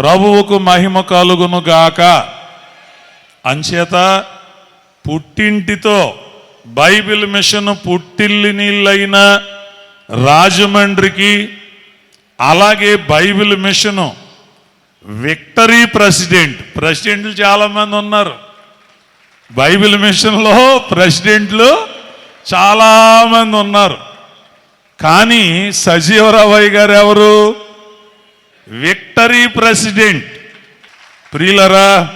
ప్రభువుకు మహిమ కలుగును గాక. అంచేత పుట్టింటితో బైబిల్ మిషన్ పుట్టిల్లి నీళ్ళైన రాజమండ్రికి అలాగే బైబిల్ మిషను విక్టరీ ప్రెసిడెంట్ ప్రెసిడెంట్లు చాలామంది ఉన్నారు. బైబిల్ మిషన్లో ప్రెసిడెంట్లు చాలామంది ఉన్నారు. కానీ సజీవరావయ్య గారు ఎవరు? Victory president. ప్రియులరా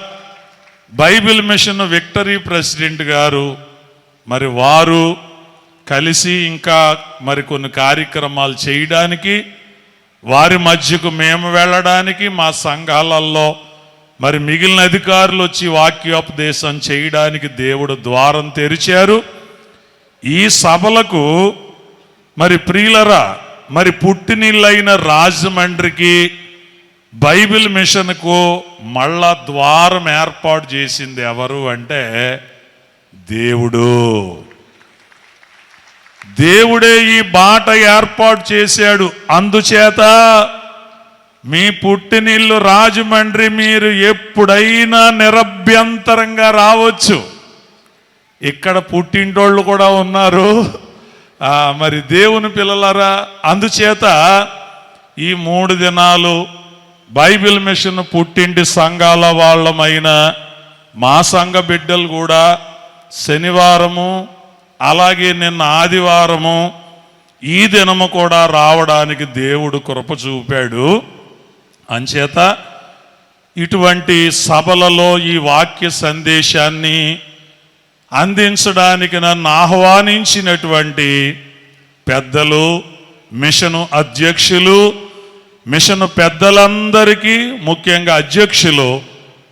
బైబిల్ మిషన్ విక్టరీ ప్రెసిడెంట్ గారు మరి వారు కలిసి ఇంకా మరికొన్ని కార్యక్రమాలు చేయడానికి వారి మధ్యకు మేము వెళ్ళడానికి మా సంఘాలలో మరి మిగిలిన అధికారులు వచ్చి వాక్యోపదేశం చేయడానికి దేవుడు ద్వారం తెరిచారు. ఈ సభలకు మరి ప్రియులరా మరి పుట్టినీళ్ళైన రాజమండ్రికి బైబిల్ మిషన్కు మళ్ళా ద్వారం ఏర్పాటు చేసింది ఎవరు అంటే దేవుడు. దేవుడే ఈ బాట ఏర్పాటు చేశాడు. అందుచేత మీ పుట్టినిల్లు రాజమండ్రి మీరు ఎప్పుడైనా నిరభ్యంతరంగా రావచ్చు. ఇక్కడ పుట్టింటోళ్ళు కూడా ఉన్నారు. మరి దేవుని పిల్లలరా అందుచేత ఈ మూడు దినాలు బైబిల్ మిషన్ పుట్టింటి సంఘాల వాళ్ళమైన మా సంఘ బిడ్డలు కూడా శనివారము అలాగే నిన్న ఆదివారము ఈ దినము కూడా రావడానికి దేవుడు కృప చూపాడు. అంచేత ఇటువంటి సభలలో ఈ వాక్య సందేశాన్ని అందించడానికి నన్ను ఆహ్వానించినటువంటి పెద్దలు మిషను అధ్యక్షులు మిషన్ పెద్దలందరికీ ముఖ్యంగా అధ్యక్షులు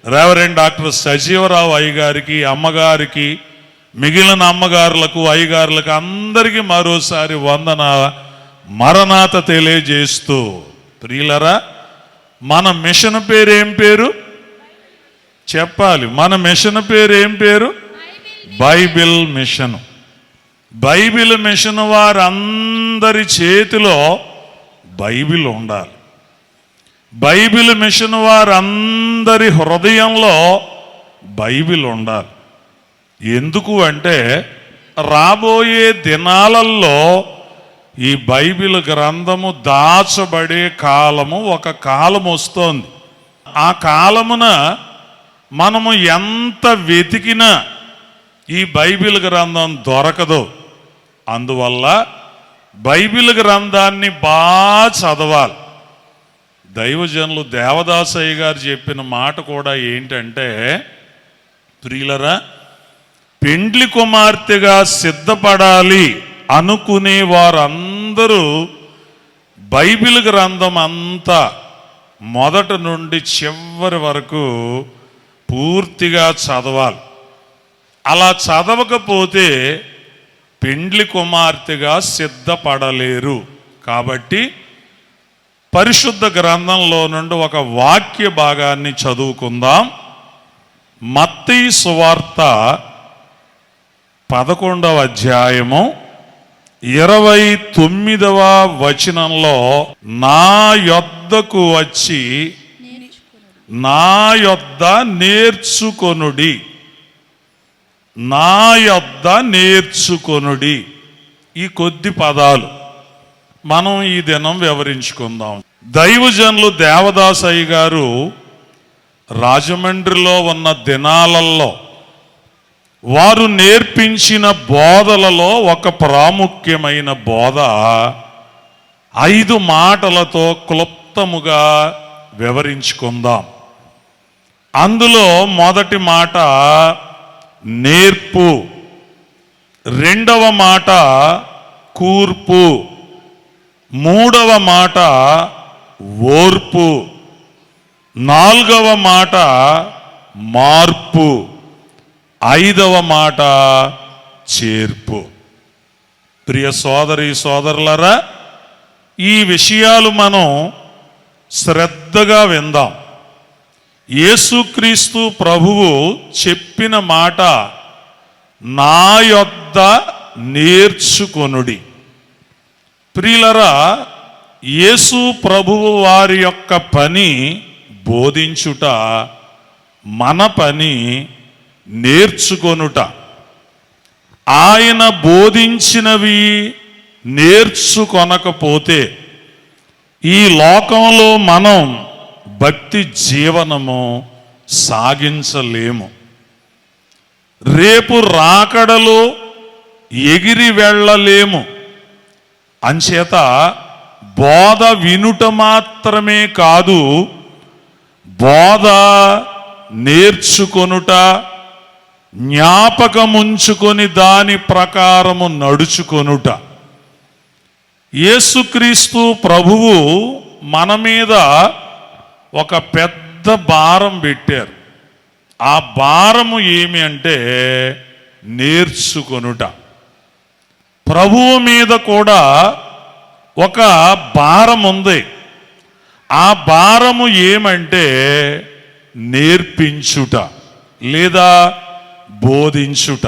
రెవరెండ్ డాక్టర్ సజీవరావు అయ్యగారికి అమ్మగారికి మిగిలిన అమ్మగారులకు అయ్యగారులకు అందరికీ మరోసారి వందన మరణాత తెలియజేస్తూ. ప్రియులరా మన మిషన్ పేరు ఏం పేరు? చెప్పాలి. మన మిషన్ పేరు ఏం పేరు? Bible machine. బైబిల్ మిషన్ వారందరి చేతిలో బైబిల్ ఉండాలి. బైబిల్ మిషన్ వారందరి హృదయంలో బైబిల్ ఉండాలి. ఎందుకు అంటే రాబోయే దినాలలో ఈ బైబిల్ గ్రంథము దాచబడే కాలము ఒక కాలం వస్తోంది. ఆ కాలమున మనము ఎంత వెతికినా ఈ బైబిల్ గ్రంథం దొరకదు. అందువల్ల బైబిల్ గ్రంథాన్ని బాగా చదవాలి. దైవజనులు దేవదాసయ్య గారు చెప్పిన మాట కూడా ఏంటంటే ప్రియులరా పెండ్లి కుమార్తెగా సిద్ధపడాలి అనుకునే వారందరూ బైబిల్ గ్రంథం అంతా మొదట నుండి చివరి వరకు పూర్తిగా చదవాలి. అలా చదవకపోతే పెండ్లి కుమార్తెగా సిద్ధపడలేరు. కాబట్టి పరిశుద్ధ గ్రంథంలో నుండి ఒక వాక్య భాగాన్ని చదువుకుందాం. మత్తీ సువార్త పదకొండవ అధ్యాయము ఇరవై తొమ్మిదవ వచనంలో నా యొద్దకు వచ్చి నా యొద్ద నేర్చుకొనుడి. నా యొద్ద నేర్చుకొనుడి. ఈ కొద్ది పదాలు. మనం ఈ దినం వివరించుకుందాం. దైవజనులు దేవదాసయ్య గారు రాజమండ్రిలో ఉన్న దినాలలో వారు నేర్పించిన బోధలలో ఒక ప్రాముఖ్యమైన బోధ ఐదు మాటలతో క్లుప్తముగా వివరించుకుందాం. అందులో మొదటి మాట నేర్పు. రెండవ మాట కూర్పు. మూడవ మాట ఓర్పు. నాలుగవ మాట మార్పు. ఐదవ మాట చేర్పు. ప్రియ సోదరి సోదరులరా ఈ విషయాలు మనం శ్రద్ధగా విందాం. యేసుక్రీస్తు ప్రభువు చెప్పిన మాట నా యొద్ద నేర్చుకొనుడి. ప్రియులరా యేసు ప్రభువు వారి యొక్క పని బోధించుట మన పని నేర్చుకొనుట. ఆయన బోధించినవి నేర్చుకొనకపోతే ఈ లోకంలో మనం భక్తి జీవనము సాగించలేము. రేపు రాకడలో ఎగిరి వెళ్ళలేము. అంచేత బోధ వినుట మాత్రమే కాదు బోధ నేర్చుకొనుట జ్ఞాపకముంచుకొని దాని ప్రకారము నడుచుకొనుట. యేసుక్రీస్తు ప్రభువు మన మీద ఒక పెద్ద భారం పెట్టారు. ఆ భారము ఏమి అంటే నేర్చుకొనుట. ప్రభువు మీద కూడా ఒక భారం ఉంది. ఆ భారము ఏమంటే నేర్పించుట లేదా బోధించుట.